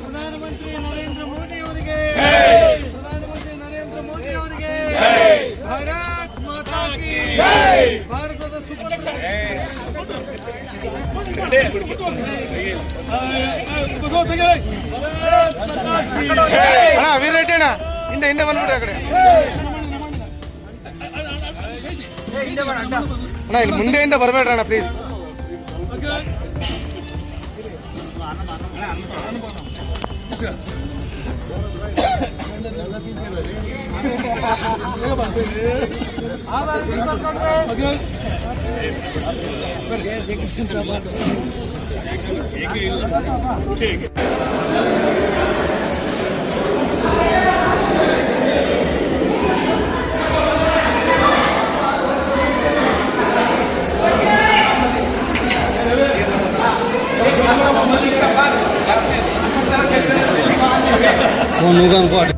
ಪ್ರಧಾನಮಂತ್ರಿ ನರೇಂದ್ರ ಮೋದಿ ಅವರಿಗೆ ಪ್ರಧಾನಮಂತ್ರಿ ನರೇಂದ್ರ ಮೋದಿ ಅವರಿಗೆ ಮಾತಾ ಕಿ ಭಾರತದ ಹಿಂದೆ ಹಿಂದೆ ಬಂದ್ಬಿಡ್ರಿ ಆ ಕಡೆ ಅಣ್ಣ ಇಲ್ಲಿ ಮುಂದೆಯಿಂದ ಬರಬೇಡ್ರಿ ಅಣ್ಣ ಪ್ಲೀಸ್ নূতন পাঠ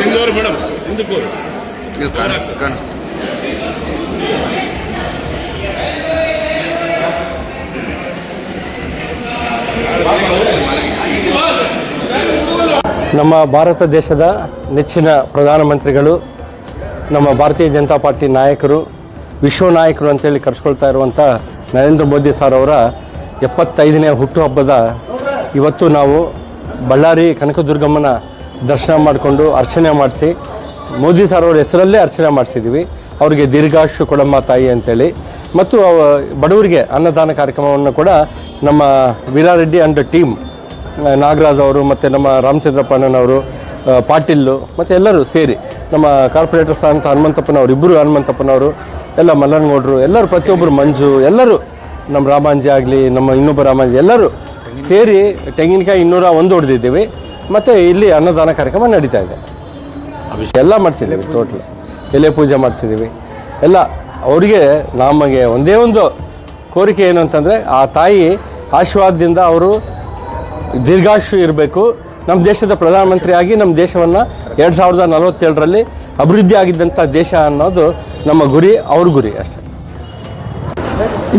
ఇందూరు మేడం ఎందుకు కాను ನಮ್ಮ ಭಾರತ ದೇಶದ ನೆಚ್ಚಿನ ಪ್ರಧಾನಮಂತ್ರಿಗಳು, ನಮ್ಮ ಭಾರತೀಯ ಜನತಾ ಪಾರ್ಟಿ ನಾಯಕರು, ವಿಶ್ವ ನಾಯಕರು ಅಂತೇಳಿ ಕರೆಸ್ಕೊಳ್ತಾ ಇರುವಂಥ ನರೇಂದ್ರ ಮೋದಿ ಸರ್ ಅವರ ಎಪ್ಪತ್ತೈದನೇ ಹುಟ್ಟುಹಬ್ಬದ ಇವತ್ತು ನಾವು ಬಳ್ಳಾರಿ ಕನಕದುರ್ಗಮ್ಮನ ದರ್ಶನ ಮಾಡಿಕೊಂಡು ಅರ್ಚನೆ ಮಾಡಿಸಿ, ಮೋದಿ ಸರ್ ಅವರ ಹೆಸರಲ್ಲೇ ಅರ್ಚನೆ ಮಾಡಿಸಿದ್ದೀವಿ ಅವರಿಗೆ ದೀರ್ಘಾಶು ಕೊಡಮ್ಮ ತಾಯಿ ಅಂತೇಳಿ. ಮತ್ತು ಬಡವರಿಗೆ ಅನ್ನದಾನ ಕಾರ್ಯಕ್ರಮವನ್ನು ಕೂಡ ನಮ್ಮ ವೀರಾರೆಡ್ಡಿ ಅಂಡ್ ಟೀಮ್ ನಾಗರಾಜ್ ಅವರು ಮತ್ತು ನಮ್ಮ ರಾಮಚಂದ್ರಪ್ಪಣ್ಣನವರು ಪಾಟೀಲು ಮತ್ತು ಎಲ್ಲರೂ ಸೇರಿ ನಮ್ಮ ಕಾರ್ಪೊರೇಟರ್ಸ್ ಅಂತ ಹನುಮಂತಪ್ಪನವರು ಇಬ್ಬರು ಹನುಮಂತಪ್ಪನವರು ಎಲ್ಲ ಮಲ್ಲನಗೌಡರು, ಎಲ್ಲರೂ ಪ್ರತಿಯೊಬ್ಬರು ಮಂಜು, ಎಲ್ಲರೂ ನಮ್ಮ ರಾಮಾಂಜಿ ಆಗಲಿ, ನಮ್ಮ ಇನ್ನೊಬ್ಬ ರಾಮಾಂಜಿ, ಎಲ್ಲರೂ ಸೇರಿ ತೆಂಗಿನಕಾಯಿ ಇನ್ನೂರ ಒಂದು ಹೊಡೆದಿದ್ದೀವಿ. ಮತ್ತು ಇಲ್ಲಿ ಅನ್ನದಾನ ಕಾರ್ಯಕ್ರಮ ನಡೀತಾ ಇದೆ. ಎಲ್ಲ ಮಾಡಿಸಿದ್ದೀವಿ ಟೋಟಲ್ ಎಲೆ ಪೂಜೆ ಮಾಡಿಸಿದ್ದೀವಿ. ಎಲ್ಲ ಅವರಿಗೆ ನಮಗೆ ಒಂದೇ ಒಂದು ಕೋರಿಕೆ ಏನು ಅಂತಂದರೆ ಆ ತಾಯಿ ಆಶೀರ್ವಾದದಿಂದ ಅವರು ದೀರ್ಘಾಶು ಇರಬೇಕು. ನಮ್ಮ ದೇಶದ ಪ್ರಧಾನಮಂತ್ರಿಯಾಗಿ ನಮ್ಮ ದೇಶವನ್ನು ಎರಡು ಸಾವಿರದ ನಲವತ್ತೇಳರಲ್ಲಿ ಅಭಿವೃದ್ಧಿ ಆಗಿದ್ದಂಥ ದೇಶ ಅನ್ನೋದು ನಮ್ಮ ಗುರಿ, ಅವ್ರ ಗುರಿ ಅಷ್ಟೇ.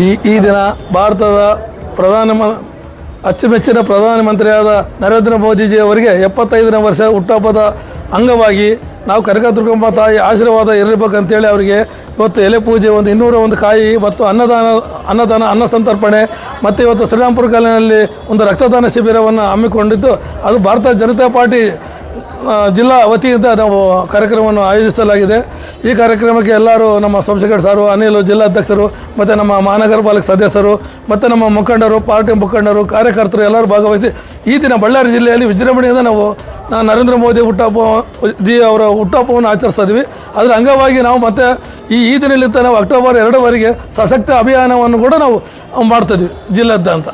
ಈ ಈ ದಿನ ಭಾರತದ ಪ್ರಧಾನ ಅಚ್ಚುಮೆಚ್ಚಿನ ಪ್ರಧಾನಮಂತ್ರಿಯಾದ ನರೇಂದ್ರ ಮೋದಿಜಿ ಅವರಿಗೆ ಎಪ್ಪತ್ತೈದನೇ ವರ್ಷ ಹುಟ್ಟುಹಬ್ಬದ ಅಂಗವಾಗಿ ನಾವು ಕನಕದುರ್ಗಮ್ಮ ತಾಯಿ ಆಶೀರ್ವಾದ ಇರಬೇಕಂತೇಳಿ ಅವರಿಗೆ ಇವತ್ತು ಎಲೆ ಪೂಜೆ ಒಂದು ಇನ್ನೂರ ಒಂದು ಕಾಯಿ ಮತ್ತು ಅನ್ನದಾನ ಅನ್ನದಾನ, ಅನ್ನ ಸಂತರ್ಪಣೆ, ಮತ್ತು ಇವತ್ತು ಶ್ರೀರಾಮ್ಪುರ ಕಾಲಿನಲ್ಲಿ ಒಂದು ರಕ್ತದಾನ ಶಿಬಿರವನ್ನು ಹಮ್ಮಿಕೊಂಡಿದ್ದು, ಅದು ಭಾರತ ಜನತಾ ಪಾರ್ಟಿ ಜಿಲ್ಲಾ ವತಿಯಿಂದ ನಾವು ಕಾರ್ಯಕ್ರಮವನ್ನು ಆಯೋಜಿಸಲಾಗಿದೆ. ಈ ಕಾರ್ಯಕ್ರಮಕ್ಕೆ ಎಲ್ಲರೂ ನಮ್ಮ ಸೋಮಶೇಖರ್ ಸಾರು, ಅನಿಲ್ ಜಿಲ್ಲಾಧ್ಯಕ್ಷರು, ಮತ್ತು ನಮ್ಮ ಮಹಾನಗರ ಪಾಲಿಕೆ ಸದಸ್ಯರು, ಮತ್ತು ನಮ್ಮ ಮುಖಂಡರು, ಪಾರ್ಟಿ ಮುಖಂಡರು, ಕಾರ್ಯಕರ್ತರು ಎಲ್ಲರೂ ಭಾಗವಹಿಸಿ ಈ ದಿನ ಬಳ್ಳಾರಿ ಜಿಲ್ಲೆಯಲ್ಲಿ ವಿಜೃಂಭಣೆಯಿಂದ ನಾವು ನರೇಂದ್ರ ಮೋದಿ ಹುಟ್ಟಹಬ್ಬ ಜಿ ಅವರ ಹುಟ್ಟಹಬ್ಬವನ್ನು ಆಚರಿಸ್ತಾ ಇದ್ವಿ. ಅದರ ಅಂಗವಾಗಿ ನಾವು ಮತ್ತೆ ಈ ಈ ದಿನಲಿಂದ ನಾವು ಅಕ್ಟೋಬರ್ ಎರಡವರೆಗೆ ಸಶಕ್ತ ಅಭಿಯಾನವನ್ನು ಕೂಡ ನಾವು ಮಾಡ್ತಿದ್ವಿ ಜಿಲ್ಲಾದ್ಯಂತ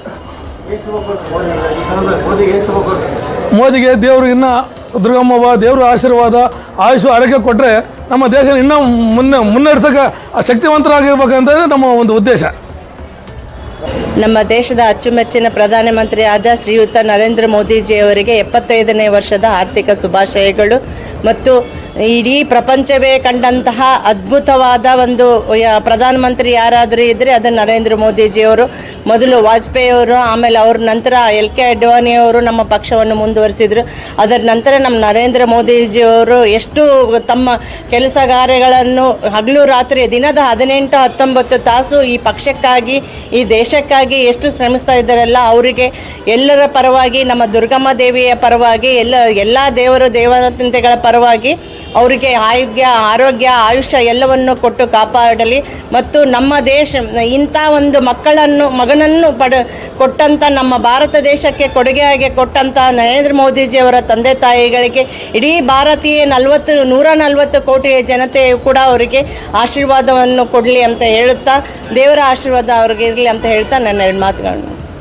ಮೋದಿಗೆ ದೇವರು ಇನ್ನ ದುರ್ಗಮ್ಮವ ದೇವರ ಆಶೀರ್ವಾದ, ಆಯುಷು, ಆರೋಗ್ಯ ಕೊಟ್ಟರೆ ನಮ್ಮ ದೇಶ ಇನ್ನೂ ಮುನ್ನೆ ಮುನ್ನಡೆಸೋಕೆ ಶಕ್ತಿವಂತರಾಗಿರ್ಬೇಕಂತ ನಮ್ಮ ಒಂದು ಉದ್ದೇಶ. ನಮ್ಮ ದೇಶದ ಅಚ್ಚುಮೆಚ್ಚಿನ ಪ್ರಧಾನಮಂತ್ರಿ ಆದ ಶ್ರೀಯುತ ನರೇಂದ್ರ ಮೋದಿಜಿಯವರಿಗೆ ಎಪ್ಪತ್ತೈದನೇ ವರ್ಷದ ಆರ್ಥಿಕ ಶುಭಾಶಯಗಳು ಮತ್ತು ಇಡೀ ಪ್ರಪಂಚವೇ ಕಂಡಂತಹ ಅದ್ಭುತವಾದ ಒಂದು ಪ್ರಧಾನಮಂತ್ರಿ ಯಾರಾದರೂ ಇದ್ದರೆ ಅದು ನರೇಂದ್ರ ಮೋದಿಜಿಯವರು. ಮೊದಲು ವಾಜಪೇಯಿಯವರು, ಆಮೇಲೆ ಅವ್ರ ನಂತರ ಎಲ್ ಕೆ ಅಡ್ವಾಣಿ ಅವರು ನಮ್ಮ ಪಕ್ಷವನ್ನು ಮುಂದುವರಿಸಿದರು. ಅದರ ನಂತರ ನಮ್ಮ ನರೇಂದ್ರ ಮೋದಿಜಿಯವರು ಎಷ್ಟು ತಮ್ಮ ಕೆಲಸ ಕಾರ್ಯಗಳನ್ನು ಹಗಲು ರಾತ್ರಿ ದಿನದ ಹದಿನೆಂಟು ಹತ್ತೊಂಬತ್ತು ತಾಸು ಈ ಪಕ್ಷಕ್ಕಾಗಿ, ಈ ದೇಶಕ್ಕಾಗಿ ಎಷ್ಟು ಶ್ರಮಿಸ್ತಾ ಇದ್ದಾರಲ್ಲ ಅವರಿಗೆ. ಎಲ್ಲರ ಪರವಾಗಿ, ನಮ್ಮ ದುರ್ಗಮ್ಮ ದೇವಿಯ ಪರವಾಗಿ, ಎಲ್ಲ ಎಲ್ಲ ದೇವರು ದೇವತೆಗಳ ಪರವಾಗಿ ಅವರಿಗೆ ಆರೋಗ್ಯ ಆರೋಗ್ಯ, ಆಯುಷ್ಯ ಎಲ್ಲವನ್ನು ಕೊಟ್ಟು ಕಾಪಾಡಲಿ ಮತ್ತು ನಮ್ಮ ದೇಶ, ಇಂಥ ಒಂದು ಮಕ್ಕಳನ್ನು, ಮಗನನ್ನು ಪಡ ಕೊಟ್ಟಂಥ ನಮ್ಮ ಭಾರತ ದೇಶಕ್ಕೆ ಕೊಡುಗೆಯಾಗಿ ಕೊಟ್ಟಂಥ ನರೇಂದ್ರ ಮೋದಿಜಿಯವರ ತಂದೆ ತಾಯಿಗಳಿಗೆ, ಇಡೀ ಭಾರತೀಯ ನಲವತ್ತು, ನೂರ ನಲವತ್ತು ಕೋಟಿ ಜನತೆಯು ಕೂಡ ಅವರಿಗೆ ಆಶೀರ್ವಾದವನ್ನು ಕೊಡಲಿ ಅಂತ ಹೇಳುತ್ತಾ, ದೇವರ ಆಶೀರ್ವಾದ ಅವ್ರಿಗೆ ಇರಲಿ ಅಂತ ಹೇಳ್ತಾ ನನ್ನ ಎರಡು ಮಾತುಗಳನ್ನು.